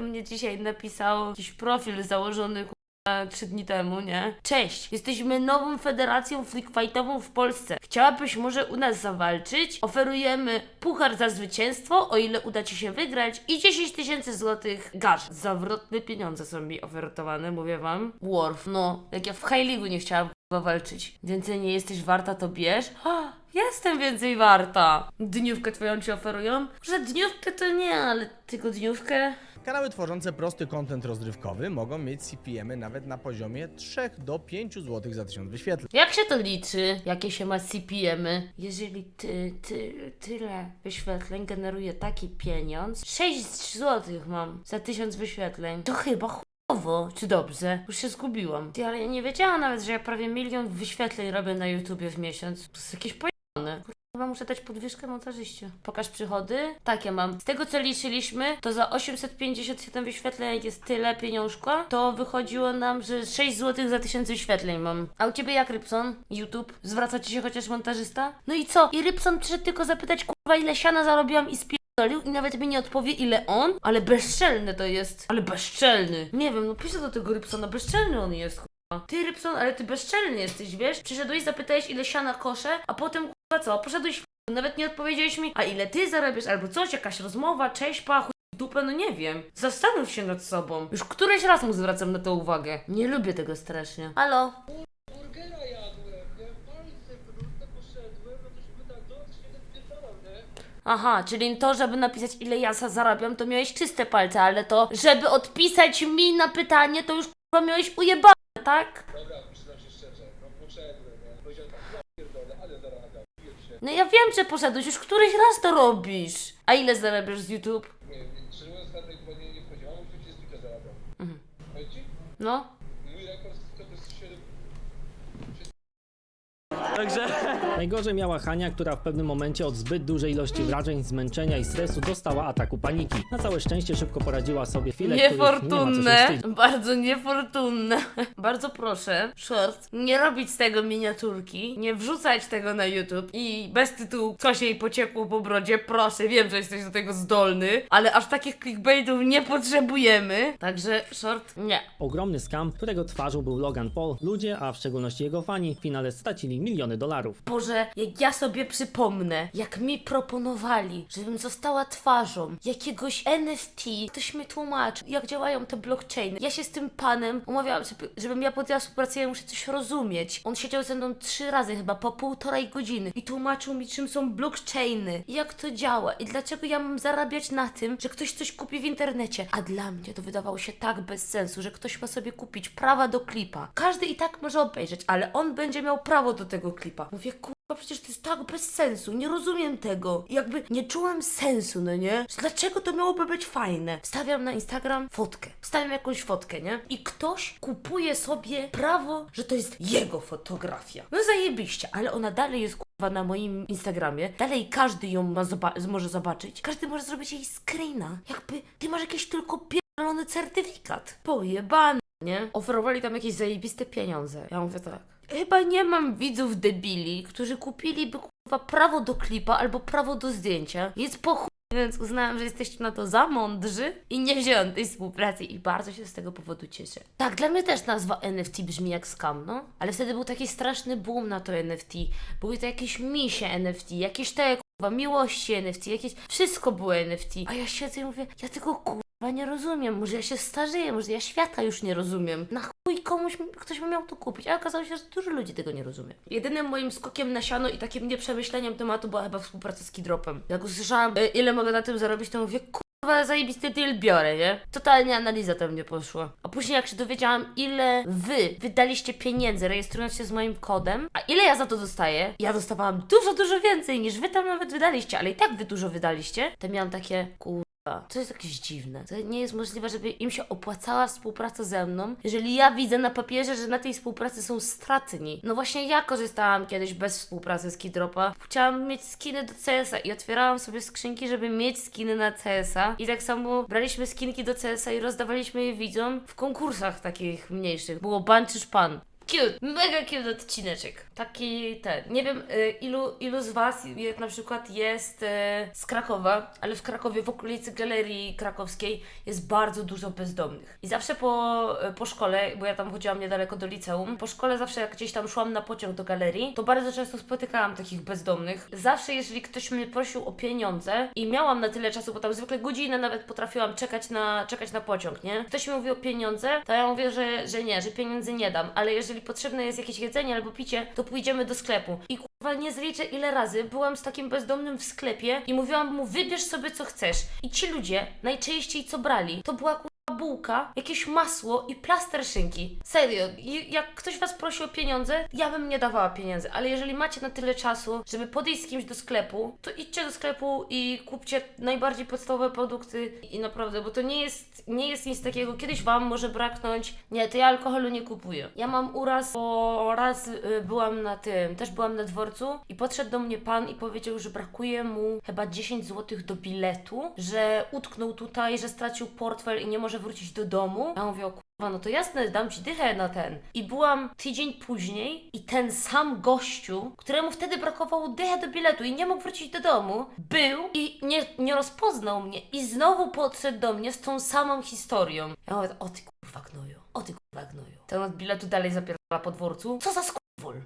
Mnie dzisiaj napisał jakiś profil założony trzy dni temu, nie? Cześć, jesteśmy nową federacją freakfightową w Polsce. Chciałabyś może u nas zawalczyć? Oferujemy puchar za zwycięstwo, o ile uda Ci się wygrać i 10 tysięcy złotych garz. Zawrotne pieniądze są mi oferowane, mówię Wam. Worf, no, jak ja w High League nie chciałam walczyć. Więcej nie jesteś warta, to bierz. Ah, Jestem więcej warta. Dniówkę twoją ci oferują? Że dniówkę to nie, ale tylko dniówkę. Kanały tworzące prosty content rozrywkowy mogą mieć CPM-y nawet na poziomie 3 do 5 zł za 1000 wyświetleń. Jak się to liczy? Jakie się ma CPM-y? Jeżeli ty, ty, tyle wyświetleń generuje taki pieniądz, 6 zł mam za 1000 wyświetleń, to chyba chujowo, czy dobrze? Już się zgubiłam. Ty, ale ja nie wiedziałam nawet, że ja prawie milion wyświetleń robię na YouTubie w miesiąc. To jest jakieś pojemne. Chyba muszę dać podwyżkę montażyście. Pokaż przychody. Tak, ja mam. Z tego co liczyliśmy, to za 857 wyświetleń, jest tyle pieniążka, to wychodziło nam, że 6 zł za 1000 wyświetleń mam. A u ciebie jak, Rybson? YouTube? Zwraca ci się chociaż montażysta? No i co? I Rybson przyszedł tylko zapytać, kurwa, ile siana zarobiłam i spierdolił i nawet mi nie odpowie, ile on? Ale bezczelny to jest. Ale bezczelny. Nie wiem, no piszę do tego Rybsona, bezczelny on jest. Ty, Rybson, ale ty bezczelny jesteś, wiesz? Przyszedłeś, zapytałeś, ile siana kosze, a potem, kurwa, co? Poszedłeś nawet nie odpowiedziałeś mi, a ile ty zarabiasz, albo coś, jakaś rozmowa, cześć, pa, chuj w dupę, no nie wiem. Zastanów się nad sobą. Już któryś raz mu zwracam na to uwagę. Nie lubię tego strasznie. Halo? burgera jadłem, nie? Palce brudne poszedłem, to się tak do się odpierdalam, nie? Aha, czyli to, żeby napisać ile ja za- zarabiam, to miałeś czyste palce, ale to, żeby odpisać mi na pytanie, to już kurwa miałeś ujebane, tak? Dobra, przyznam się szczerze, no poszedłem, nie? Powiedziałem tak, ja pierdolę, ale piję się. No ja wiem, że poszedłeś, już któryś raz to robisz. A ile zarabiasz z YouTube? Nie szczerze mówiąc, na tej chyba nie, nie wchodziłam, przecież zwykle zarabiam. Mhm. No. mój rekord to jest 7... Najgorzej miała Hania, która w pewnym momencie od zbyt dużej ilości wrażeń, zmęczenia i stresu dostała ataku paniki. Na całe szczęście szybko poradziła sobie chwilę, nie Niefortunne, wstydzić. bardzo niefortunne. Bardzo proszę, short, nie robić z tego miniaturki, nie wrzucać tego na YouTube i bez tytułu coś jej pociekło po brodzie, proszę, wiem, że jesteś do tego zdolny, ale aż takich clickbaitów nie potrzebujemy. Także short, nie. Ogromny skam, którego twarzą był Logan Paul. Ludzie, a w szczególności jego fani, w finale stracili miliony dolarów. Boże, jak ja sobie przypomnę, jak mi proponowali, żebym została twarzą jakiegoś NFT, ktoś mi tłumaczył, jak działają te blockchainy. Ja się z tym panem umawiałam, żeby, żebym ja podjęła współpracę, ja muszę coś rozumieć. On siedział ze mną trzy razy chyba, po półtorej godziny i tłumaczył mi, czym są blockchainy, jak to działa i dlaczego ja mam zarabiać na tym, że ktoś coś kupi w internecie. A dla mnie to wydawało się tak bez sensu, że ktoś ma sobie kupić prawa do klipa. Każdy i tak może obejrzeć, ale on będzie miał prawo do tego klipa. Mówię, kurwa, przecież to jest tak bez sensu, nie rozumiem tego. I Jakby nie czułam sensu, no nie? Dlaczego to miałoby być fajne? Wstawiam na Instagram fotkę, wstawiam jakąś fotkę, nie? I ktoś kupuje sobie prawo, że to jest jego fotografia. No zajebiście, ale ona dalej jest kurwa na moim Instagramie. Dalej każdy ją ma zoba- może zobaczyć. Każdy może zrobić jej screena. Jakby ty masz jakiś tylko pierdolony certyfikat. Pojebany nie? Oferowali tam jakieś zajebiste pieniądze. Ja mówię tak. Chyba nie mam widzów debili, którzy kupiliby kurwa prawo do klipa albo prawo do zdjęcia. Jest po chuj, więc uznałam, że jesteście na to za mądrzy i nie wziąłem tej współpracy i bardzo się z tego powodu cieszę. Tak, dla mnie też nazwa NFT brzmi jak scam, no. Ale wtedy był taki straszny boom na to NFT. Były to jakieś misie NFT, jakieś te kurwa miłości NFT, jakieś... Wszystko było NFT. A ja siedzę i mówię, ja tego kurwa nie rozumiem, może ja się starzeję, może ja świata już nie rozumiem. Na chuj komuś, ktoś by miał to kupić, a okazało się, że dużo ludzi tego nie rozumie. Jedynym moim skokiem na siano i takim nieprzemyśleniem tematu była chyba współpraca z Kidropem. Jak usłyszałam, e, ile mogę na tym zarobić, to mówię, kurwa, zajebisty deal biorę, nie? Totalnie analiza tam nie poszła. A później jak się dowiedziałam, ile wy wydaliście pieniędzy rejestrując się z moim kodem, a ile ja za to dostaję, ja dostawałam dużo, dużo więcej niż wy tam nawet wydaliście, ale i tak wy dużo wydaliście, to miałam takie, kur... To jest jakieś dziwne. To nie jest możliwe, żeby im się opłacała współpraca ze mną, jeżeli ja widzę na papierze, że na tej współpracy są stratni. No właśnie ja korzystałam kiedyś bez współpracy z Kidropa. Chciałam mieć skiny do CS-a i otwierałam sobie skrzynki, żeby mieć skiny na CS-a. I tak samo braliśmy skinki do CS-a i rozdawaliśmy je widzom w konkursach takich mniejszych. Było ban czy szpan. Cute, mega cute odcineczek. Taki ten. Nie wiem, y, ilu, ilu z Was je- na przykład jest y, z Krakowa, ale w Krakowie, w okolicy galerii krakowskiej jest bardzo dużo bezdomnych. I zawsze po, y, po szkole, bo ja tam chodziłam niedaleko do liceum, po szkole zawsze jak gdzieś tam szłam na pociąg do galerii, to bardzo często spotykałam takich bezdomnych. Zawsze, jeżeli ktoś mnie prosił o pieniądze i miałam na tyle czasu, bo tam zwykle godzinę nawet potrafiłam czekać na, czekać na pociąg, nie? Ktoś mi mówi o pieniądze, to ja mówię, że, że nie, że pieniędzy nie dam, ale jeżeli potrzebne jest jakieś jedzenie albo picie, to pójdziemy do sklepu. I kurwa nie zliczę ile razy byłam z takim bezdomnym w sklepie i mówiłam mu wybierz sobie co chcesz. I ci ludzie najczęściej co brali, to była kurwa bułka, jakieś masło i plaster szynki. Serio, jak ktoś was prosi o pieniądze, ja bym nie dawała pieniędzy, ale jeżeli macie na tyle czasu, żeby podejść z kimś do sklepu, to idźcie do sklepu i kupcie najbardziej podstawowe produkty i naprawdę, bo to nie jest, nie jest nic takiego, kiedyś wam może braknąć, nie, to ja alkoholu nie kupuję. Ja mam uraz, bo raz y, byłam na tym, też byłam na dworcu i podszedł do mnie pan i powiedział, że brakuje mu chyba 10 zł do biletu, że utknął tutaj, że stracił portfel i nie może wrócić do domu. Ja mówię, o kurwa, no to jasne, dam ci dychę na ten. I byłam tydzień później i ten sam gościu, któremu wtedy brakowało dychę do biletu i nie mógł wrócić do domu, był i nie, nie rozpoznał mnie i znowu podszedł do mnie z tą samą historią. Ja mówię, o ty kurwa gnoju, o ty kurwa gnoju. Ten od biletu dalej zapierdala po dworcu. Co za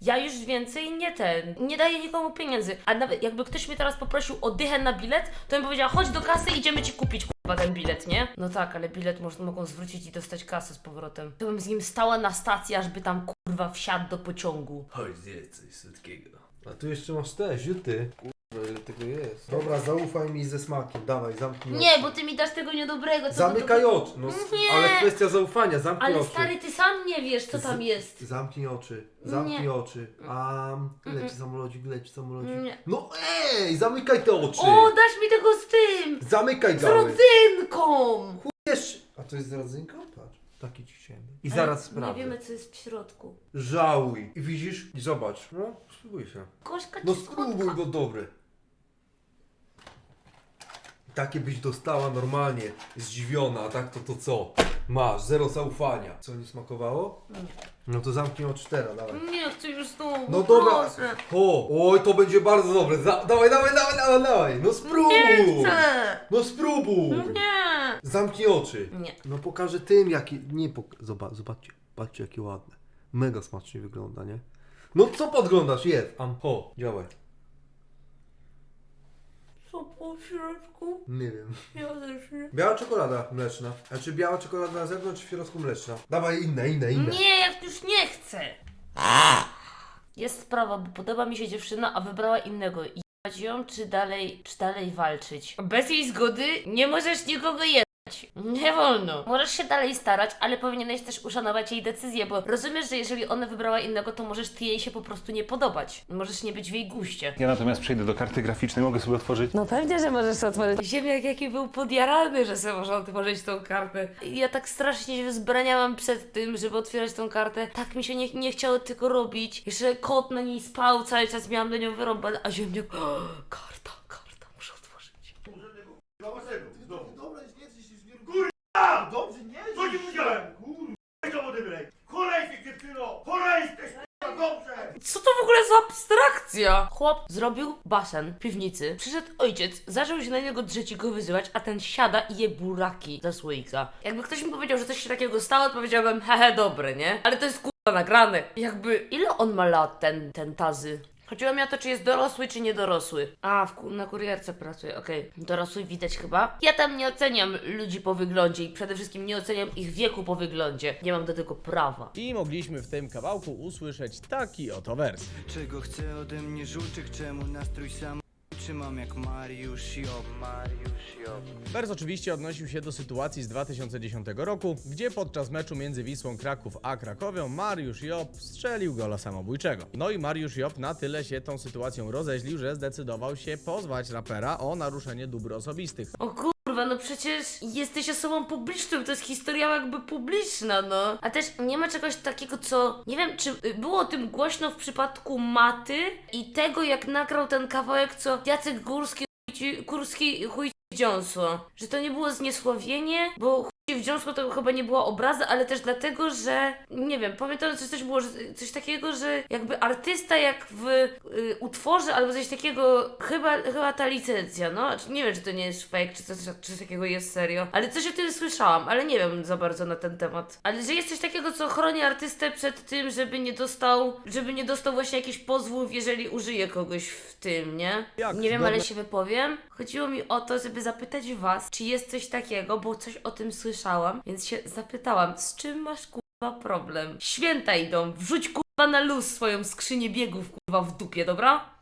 Ja już więcej nie ten, nie daję nikomu pieniędzy. A nawet jakby ktoś mnie teraz poprosił o dychę na bilet, to bym powiedziała, chodź do kasy, idziemy ci kupić kurwa ten bilet, nie? No tak, ale bilet można, mogą zwrócić i dostać kasę z powrotem. To bym z nim stała na stacji, aż by tam kurwa wsiadł do pociągu. Chodź, zjedz coś słodkiego. A tu jeszcze masz te, ziuty. Ile tego jest. Dobra, zaufaj mi ze smakiem, dawaj, zamknij Nie, oczy. bo ty mi dasz tego niedobrego. co Zamykaj to... oczy. No, Nie. ale kwestia zaufania, zamknij Ale oczy. stary, ty sam nie wiesz, co tam Z- jest. Zamknij oczy, zamknij Nie. oczy. A leci samolocik, leci samolocik. Nie. No ej, zamykaj te oczy. O, dasz mi tego z tym! Zamykaj Z gały. rodzynką! Wiesz, A to jest z rodzynką? Taki ci chciałem. I zaraz Nie sprawdzę. wiemy, co jest w środku. Żałuj. I widzisz? I zobacz. No, spróbuj się. Gorzka czy No słodka? spróbuj, no dobre. Takie byś dostała normalnie, zdziwiona, a tak to to co? Masz, zero zaufania. Co, nie smakowało? Nie. No to zamknij oczy teraz, dawaj. Nie chcę już znowu. No dobra. proszę. O, oj, to będzie bardzo dobre. Za, dawaj, dawaj, dawaj, dawaj, dawaj. No spróbuj. Nie chcę! No spróbuj. Nie! Zamknij oczy. Nie. No pokażę tym, jaki... Nie, pok... Zobacz, zobaczcie, patrzcie jakie ładne. Mega smacznie wygląda, nie? No co podglądasz? Jedz. Am, ho, działaj. Co po środku? Nie wiem. Ja też nie. Biała czekolada mleczna. A czy biała czekolada na zewnątrz, czy w środku mleczna? Dawaj inne, inne, inne. Nie, jak już nie chcę! Jest sprawa, bo podoba mi się dziewczyna, a wybrała innego. Jebać ją, czy dalej, czy dalej walczyć? Bez jej zgody nie możesz nikogo jebać. Nie wolno. Możesz się dalej starać, ale powinieneś też uszanować jej decyzję, bo rozumiesz, że jeżeli ona wybrała innego, to możesz ty jej się po prostu nie podobać. Możesz nie być w jej guście. Ja natomiast przejdę do karty graficznej, mogę sobie otworzyć? No pewnie, że możesz to otworzyć. Ziemniak jaki był podjarany, że sobie można otworzyć tą kartę. I Ja tak strasznie się wzbraniałam przed tym, żeby otwierać tą kartę. Tak mi się nie, nie chciało tego robić. Jeszcze kot na niej spał, cały czas miałam do nią wyrąbane, a ziemniak... Karta, karta, muszę otworzyć. Dobrze, nie? Co ci powiedziałem? Kurwa, to odebraj. Kolej się dziewczyno! Kolej jesteś, kurwa, dobrze! Co to w ogóle za abstrakcja? Chłop zrobił basen w piwnicy. Przyszedł ojciec, zaczął się na niego drzeć i go wyzywać, a ten siada i je buraki ze słoika. Jakby ktoś mi powiedział, że coś się takiego stało, to powiedziałbym, hehe, dobre, nie? Ale to jest kurwa nagrane. Jakby, ile on ma lat, ten, ten tazy? Chodziło mi o to, czy jest dorosły, czy niedorosły. A, w, ku- na kurierce pracuje, okej. Dorosły widać chyba. Ja tam nie oceniam ludzi po wyglądzie i przede wszystkim nie oceniam ich wieku po wyglądzie. Nie mam do tego prawa. I mogliśmy w tym kawałku usłyszeć taki oto wers. Czego chce ode mnie żółtych, czemu nastrój sam Trzymam jak Mariusz Job Mariusz Job Wers oczywiście odnosił się do sytuacji z 2010 roku, gdzie podczas meczu między Wisłą Kraków a Krakowią Mariusz Job strzelił gola samobójczego. No i Mariusz Job na tyle się tą sytuacją rozeźlił, że zdecydował się pozwać rapera o naruszenie dóbr osobistych. O kurwa, no przecież jesteś osobą publiczną, to jest historia jakby publiczna, no. A też nie ma czegoś takiego, co... Nie wiem, czy y, było o tym głośno w przypadku Maty i tego, jak nagrał ten kawałek, co Jacek Górski, Górski chuj dziąsło. Że to nie było zniesławienie, bo w związku to chyba nie była obraza, ale też dlatego, że nie wiem, pamiętam, że coś było, że, coś takiego, że jakby artysta jak w y, utworze albo coś takiego, chyba, chyba ta licencja, no, Znaczy, nie wiem, czy to nie jest fake, czy coś, coś takiego jest serio, ale coś o tym słyszałam, ale nie wiem za bardzo na ten temat. Ale że jest coś takiego, co chroni artystę przed tym, żeby nie dostał, żeby nie dostał właśnie jakichś pozwów, jeżeli użyje kogoś w tym, nie? Jak nie wiem, ale się wypowiem. Chodziło mi o to, żeby zapytać was, czy jest coś takiego, bo coś o tym słyszałam, więc się zapytałam, z czym masz kurwa problem? Święta idą, wrzuć kurwa na luz swoją skrzynię biegów kurwa w dupie, dobra?